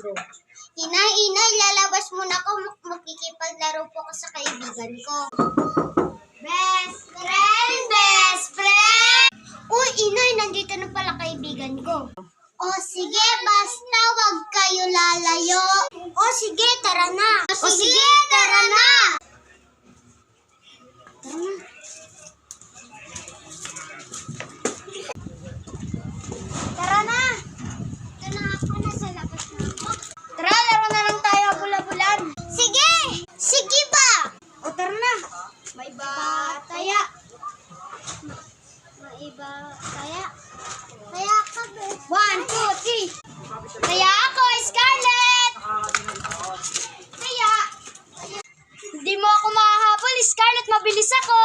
Inay, inay, lalabas muna ako. Mak- Makikipaglaro po ako sa kaibigan ko. Best friend, best friend! Uy, inay, nandito na pala kaibigan ko. O sige, basta wag kayo lalayo. O sige. Tara na. May bataya. May iba taya. Taya ka, best. One, two, three. Taya ako, Scarlett! Taya! Hindi mo ako makahabol, Scarlett. Mabilis ako.